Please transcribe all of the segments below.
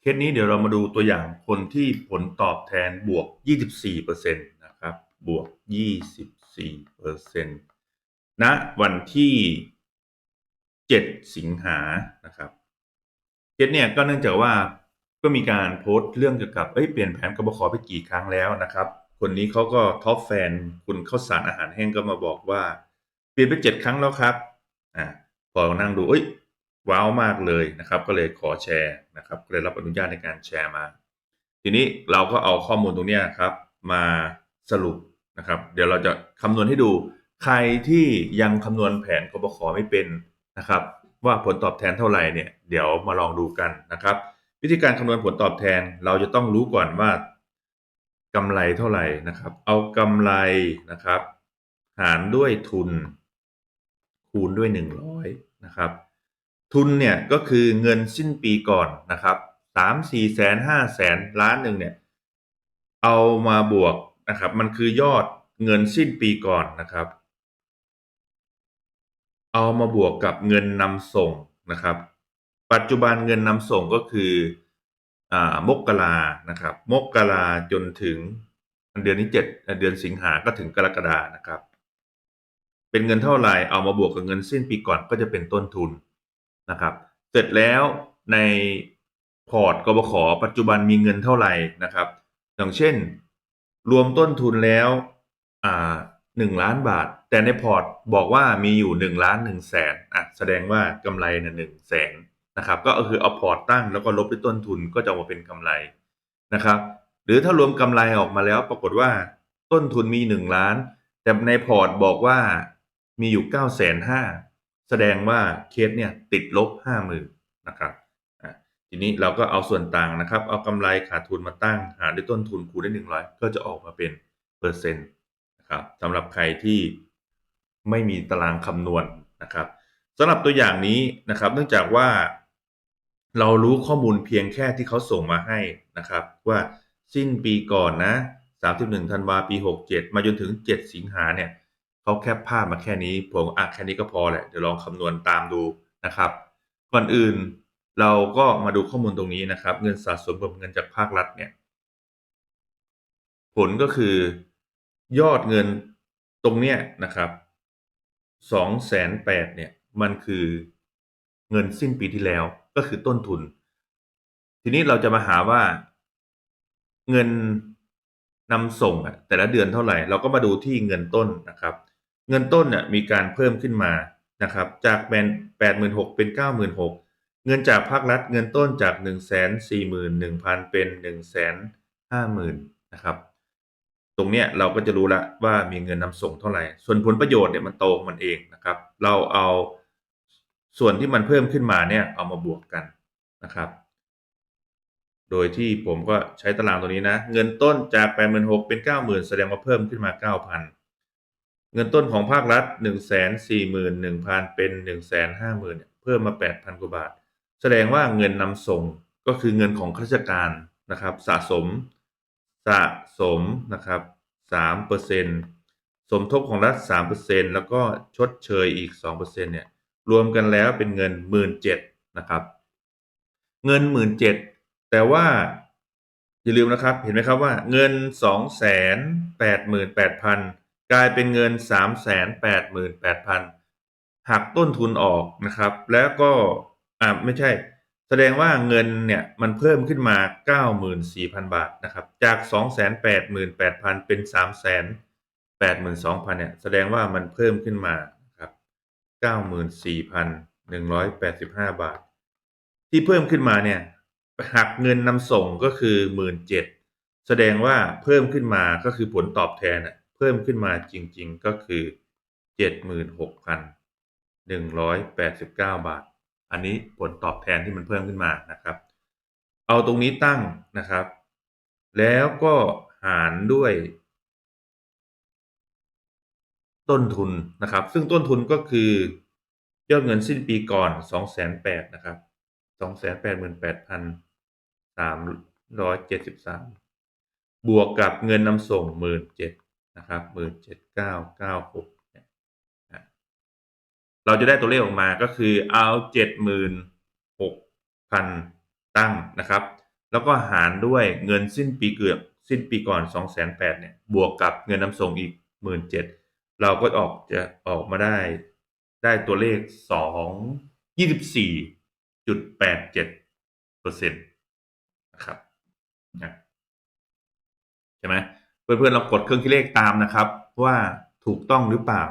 เคสนี้เดี๋ยวเรามาดูตัวอย่างคนที่ผลตอบแทนบวก 24%นะครับ บวก 24%ณวันที่ 7 สิงหานะครับเคสเนี่ยก็เนื่องจากว่าก็มีการโพสต์เรื่องเกี่ยวกับเอ้ยเปลี่ยนแผนกบขไปกี่ครั้งแล้วนะครับ คนนี้เขาก็ท็อปแฟนคุณข้าวสารอาหารแห้งก็มาบอกว่า เปลี่ยนไปเจ็ดครั้งแล้วครับอ่าพอนั่งดูเอ้ย ว้าวมากเลยนะครับ ก็เลยขอแชร์นะครับก็เลยรับอนุญาตในการแชร์มา ทีนี้เราก็เอาข้อมูลตรงนี้ครับมาสรุปนะครับ เดี๋ยวเราจะคำนวณให้ดูใครที่ยังคำนวณแผนกบขไม่เป็นนะครับ ว่าผลตอบแทนเท่าไหร่เนี่ยเดี๋ยวมาลองดูกันนะครับ วิธีการคำนวณผลตอบแทนเราจะต้องรู้ก่อนว่ากำไรเท่าไหร่นะครับ เอากำไรนะครับ หารด้วยทุน คูณด้วยหนึ่งร้อยนะครับ ทุนเนี่ยก็คือเงินสิ้นปีก่อนนะครับสามสี่แสนห้าแสนล้านหนึ่งเนี่ยเอามาบวกนะครับมันคือยอดเงินสิ้นปีก่อนนะครับ เอามาบวกกับเงินนำส่งนะครับ ปัจจุบันเงินนำส่งก็คืออ่ามกรานะครับ มกราจนถึงเดือนที่เจ็ดเดือนสิงหาก็ถึงกรกฎานะครับ เป็นเงินเท่าไหร่เอามาบวกกับเงินสิ้นปีก่อนก็จะเป็นต้นทุน นะครับ เสร็จแล้วในพอร์ตกบขปัจจุบันมีเงินเท่าไหร่นะครับ อย่างเช่น รวมต้นทุนแล้วอ่าหนึ่งล้านบาท แต่ในพอร์ตบอกว่ามีอยู่หนึ่งล้านหนึ่งแสนอะแสดงว่ากำไรเนี่ยหนึ่งแสนนะครับ ก็คือเอาพอร์ตตั้งแล้วก็ลบด้วยต้นทุนก็จะออกมาเป็นกำไรนะครับ หรือถ้ารวมกำไรออกมาแล้วปรากฏว่าต้นทุนมีหนึ่งล้าน แต่ในพอร์ตบอกว่ามีอยู่เก้าแสนห้า แสดงว่าเคสเนี่ยติดลบห้าหมื่นนะครับทีนี้เราก็เอาส่วนต่างนะครับ เอากำไรขาดทุนมาตั้ง หารด้วยต้นทุนคูณด้วยหนึ่งร้อยก็จะออกมาเป็นเปอร์เซ็นต์นะครับสำหรับใครที่ไม่มีตารางคำนวณนะครับสำหรับตัวอย่างนี้นะครับ เนื่องจากว่าเรารู้ข้อมูลเพียงแค่ที่เขาส่งมาให้นะครับ ว่าสิ้นปีก่อนนะ 31ธันวาปี 67 มาจนถึง 7 สิงหาเนี่ย เขาแคปภาพมาแค่นี้ ผมอะแค่นี้ก็พอแหละ เดี๋ยวลองคำนวณตามดูนะครับ ก่อนอื่นเราก็มาดูข้อมูลตรงนี้นะครับ เงินสะสมกับเงินจากภาครัฐเนี่ย ผลก็คือยอดเงินตรงเนี้ยนะครับสองแสนแปดเนี่ย มันคือเงินสิ้นปีที่แล้วก็คือต้นทุน ทีนี้เราจะมาหาว่าเงินนำส่งอะแต่ละเดือนเท่าไหร่ เราก็มาดูที่เงินต้นนะครับ เงินต้นเนี่ยมีการเพิ่มขึ้นมานะครับจากแปดแปดหมื่นหกเป็นเก้าหมื่นหกเงินจากภาครัฐเงินต้นจากหนึ่งแสนสี่หมื่นหนึ่งพันเป็นหนึ่งแสนห้าหมื่นนะครับ ตรงเนี้ยเราก็จะรู้ละว่ามีเงินนำส่งเท่าไหร่ ส่วนผลประโยชน์เนี่ยมันโตของมันเองนะครับ เราเอาส่วนที่มันเพิ่มขึ้นมาเนี่ยเอามาบวกกันนะครับ โดยที่ผมก็ใช้ตารางตัวนี้นะ เงินต้นจาก8 6 0 0 0เป็น90,000แสดงว่าเพิ่มขึ้นมา9,000 เงินต้นของภาครัฐ 141,000 เป็น 150,000เนี่ยเพิ่มมา 8,000 กว่าบาท แสดงว่าเงินนำส่งก็คือเงินของข้าราชการนะครับ สะสมสะสมนะครับ3%สมทบของรัฐ 3%แล้วก็ชดเชยอีก 2%เนี่ยรวมกันแล้วเป็นเงิน 17,000นะครับ เงิน 17,000 แต่ว่าอย่าลืมนะครับ เห็นไหมครับว่าเงิน 288,000 กลายเป็นเงิน 388,000 หักต้นทุนออกนะครับ แล้วก็อ่าไม่ใช่ แสดงว่าเงินเนี่ยมันเพิ่มขึ้นมา 94,000 บาทนะครับ จาก 288,000 เป็น 382,000 เนี่ย แสดงว่ามันเพิ่มขึ้นมาครับ 94,185 บาท ที่เพิ่มขึ้นมาเนี่ยหักเงินนำส่งก็คือ 17,000แสดงว่าเพิ่มขึ้นมาก็คือผลตอบแทนน่ะ พิ่มขึ้นมาจริง ๆ ก็คือ 76,189 บาท อันนี้ผลตอบแทนที่มันเพิ่มขึ้นมานะครับ เอาตรงนี้ตั้งนะครับ แล้วก็หารด้วย ต้นทุนนะครับ ซึ่งต้นทุนก็คือยอดเงินสิ้นปีก่อน 208,000นะครับ 288,373 บวกกับเงินนำส่ง 17 นะครับ17,996เนี่ยนะเก้าหกเราจะได้ตัวเลขออกมาก็คือเอา76,000ตั้งนะครับ แล้วก็หารด้วยเงินสิ้นปีเกือบสิ้นปีก่อน2 8 0 0 0เนี่ยบวกกับเงินนำส่งอีก17,000เจ็ดเราก็ออกจะออกมาได้ได้ตัวเลข2 24.87เปอร์เซ็นต์นะครับนะใช่ไหม เพื่อนๆเรากดเครื่องคิดเลขตามนะครับ ว่าถูกต้องหรือเปล่า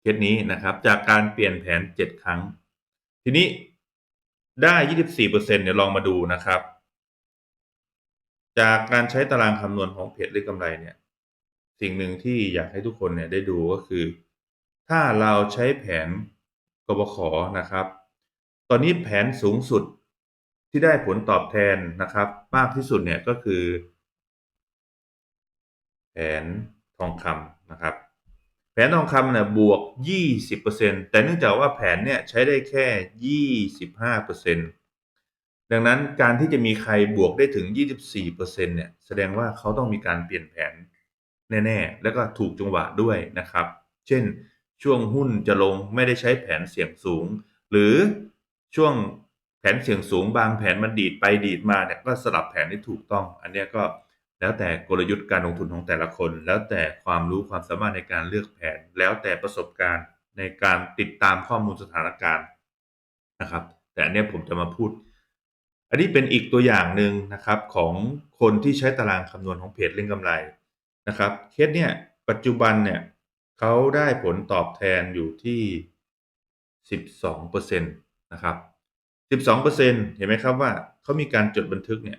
เคสนี้นะครับ จากการเปลี่ยนแผน 7 ครั้ง ทีนี้ได้ 24%เนี่ยลองมาดูนะครับ จากการใช้ตารางคำนวณของเพจเล็กกำไรเนี่ย สิ่งหนึ่งที่อยากให้ทุกคนเนี่ยได้ดูก็คือ ถ้าเราใช้แผนกบขนะครับ ตอนนี้แผนสูงสุดที่ได้ผลตอบแทนนะครับ มากที่สุดเนี่ยก็คือ แผนทองคำนะครับ แผนทองคำเนี่ยบวก 20%แต่เนื่องจากว่าแผนเนี่ยใช้ได้แค่ 25%ดังนั้นการที่จะมีใครบวกได้ถึง 24%เนี่ยแสดงว่าเขาต้องมีการเปลี่ยนแผนแน่ๆ แล้วก็ถูกจังหวะด้วยนะครับ เช่นช่วงหุ้นจะลงไม่ได้ใช้แผนเสี่ยงสูง หรือช่วงแผนเสี่ยงสูงบางแผนมันดีดไปดีดมาเนี่ยก็สลับแผนที่ถูกต้อง อันนี้ก็ แล้วแต่กลยุทธ์การลงทุนของแต่ละคน แล้วแต่ความรู้ความสามารถในการเลือกแผน แล้วแต่ประสบการณ์ในการติดตามข้อมูลสถานการณ์นะครับ แต่อันนี้ผมจะมาพูด อันนี้เป็นอีกตัวอย่างหนึ่งนะครับของคนที่ใช้ตารางคำนวณของเพจเล่นกำไรนะครับ เคสเนี่ยปัจจุบันเนี่ยเขาได้ผลตอบแทนอยู่ที่ 12%นะครับ 12%เห็นไหมครับว่าเขามีการจดบันทึกเนี่ย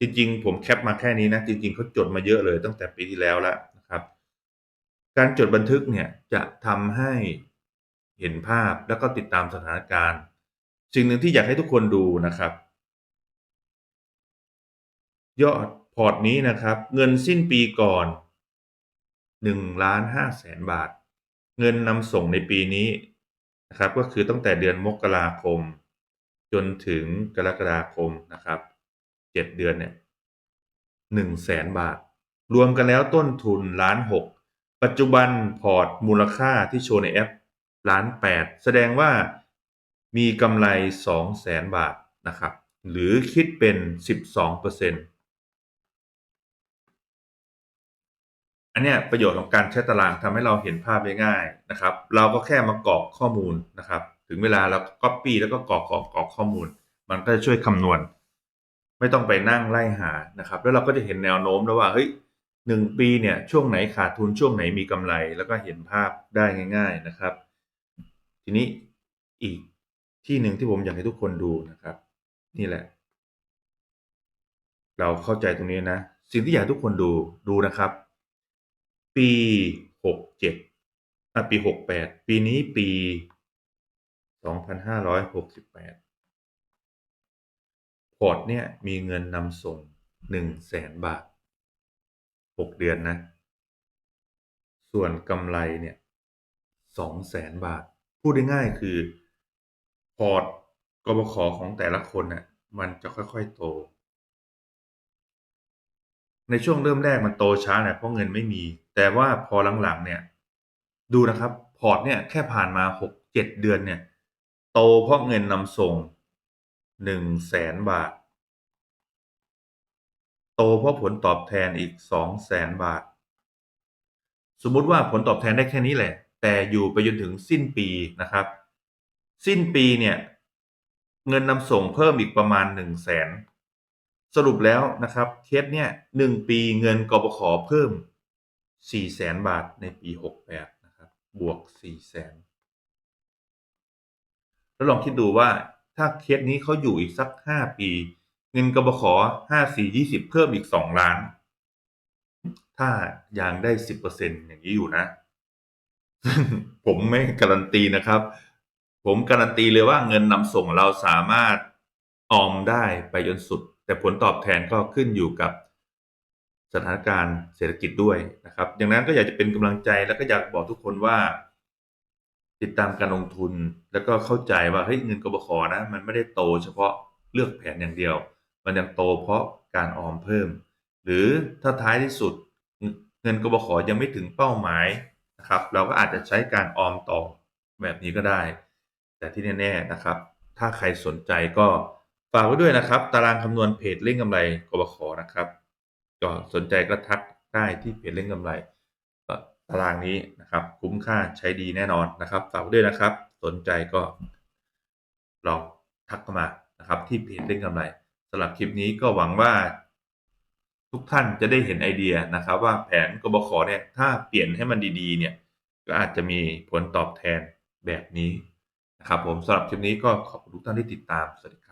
จริงๆ ผมแคปมาแค่นี้นะ จริงๆเขาจดมาเยอะเลยตั้งแต่ปีที่แล้วแล้วนะครับ การจดบันทึกเนี่ยจะทำให้เห็นภาพแล้วก็ติดตามสถานการณ์ สิ่งหนึ่งที่อยากให้ทุกคนดูนะครับ ยอดพอร์ตนี้นะครับ เงินสิ้นปีก่อน1ล้าน5แสนบาท เงินนำส่งในปีนี้นะครับ ก็คือตั้งแต่เดือนมกราคม จนถึงกรกฎาคมนะครับ เจ็ดเดือนเนี่ยหนึ่งแสนบาท รวมกันแล้วต้นทุนล้านหกปัจจุบันพอร์ตมูลค่าที่โชว์ในแอปล้านแปดแสดงว่ามีกำไรสองแสนบาทนะครับ หรือคิดเป็นสิบสองเปอร์เซ็นต์อันเนี้ยประโยชน์ของการใช้ตารางทำให้เราเห็นภาพได้ง่ายนะครับ เราก็แค่มากรอกข้อมูลนะครับ ถึงเวลาเราก็ copy แล้วก็กรอกกรอกกรอกข้อมูล มันก็จะช่วยคำนวณ ไม่ต้องไปนั่งไล่หานะครับ แล้วเราก็จะเห็นแนวโน้มแล้วว่าเฮ้ยหนึ่งปีเนี่ยช่วงไหนขาดทุนช่วงไหนมีกำไร แล้วก็เห็นภาพได้ง่าย ๆนะครับ ทีนี้อีกที่หนึ่งที่ผมอยากให้ทุกคนดูนะครับ นี่แหละ เราเข้าใจตรงนี้นะ สิ่งที่อยากให้ทุกคนดูดูนะครับ ปีหกเจ็ดอะปีหกแปดปีนี้ปีสองพันห้าร้อยหกสิบแปด พอร์ตเนี่ยมีเงินนำส่งหนึ่งแสนบาทหกเดือนนะ ส่วนกำไรเนี่ยสองแสนบาท พูดได้ง่ายคือ พอร์ตกบขของแต่ละคนน่ะมันจะค่อยๆโต ในช่วงเริ่มแรกมันโตช้าเนี่ยเพราะเงินไม่มี แต่ว่าพอหลังๆเนี่ย ดูนะครับ พอร์ตเนี่ยแค่ผ่านมาหกเจ็ดเดือนเนี่ย โตเพราะเงินนำส่ง หนึ่งแสนบาท โตเพราะผลตอบแทนอีกสองแสนบาท สมมุติว่าผลตอบแทนได้แค่นี้แหละ แต่อยู่ไปจนถึงสิ้นปีนะครับ สิ้นปีเนี่ยเงินนำส่งเพิ่มอีกประมาณหนึ่งแสนสรุปแล้วนะครับเคสเนี่ยหนึ่งปีเงินกบขเพิ่มสี่แสนบาทในปีหกแปดนะครับบวกสี่แสนแล้วลองคิดดูว่า ถ้าเคสนี้เขาอยู่อีกสักห้าปี เงินกบขห้าสี่ยี่สิบเพิ่มอีกสองล้าน ถ้ายังได้สิบเปอร์เซ็นอย่างนี้อยู่นะ ผมไม่การันตีนะครับ ผมการันตีเลยว่าเงินนำส่งเราสามารถออมได้ไปจนสุด แต่ผลตอบแทนก็ขึ้นอยู่กับสถานการณ์เศรษฐกิจด้วยนะครับ ดังนั้นก็อยากจะเป็นกำลังใจแล้วก็อยากบอกทุกคนว่า ติดตามการลงทุน แล้วก็เข้าใจว่าเฮ้ยเงินกบขนะ มันไม่ได้โตเฉพาะเลือกแผนอย่างเดียว มันยังโตเพราะการออมเพิ่ม หรือถ้าท้ายที่สุดเงินกบขยังไม่ถึงเป้าหมายนะครับ เราก็อาจจะใช้การออมต่อแบบนี้ก็ได้ แต่ที่แน่ๆนะครับ ถ้าใครสนใจก็ฝากไว้ด้วยนะครับ ตารางคำนวณเพจเล่นกำไรกบขนะครับ ก็สนใจก็ทักได้ที่เพจเล่นกำไร ตารางนี้นะครับ คุ้มค่าใช้ดีแน่นอนนะครับฝากด้วยนะครับ สนใจก็ลองทักเข้ามานะครับ ที่เพจเล่นกำไรสำหรับคลิปนี้ก็หวังว่า ทุกท่านจะได้เห็นไอเดียนะครับ ว่าแผนกบขเนี่ยถ้าเปลี่ยนให้มันดีๆ เนี่ย ก็อาจจะมีผลตอบแทนแบบนี้นะครับ ผมสำหรับคลิปนี้ก็ขอบคุณทุกท่านที่ติดตามสวัสดี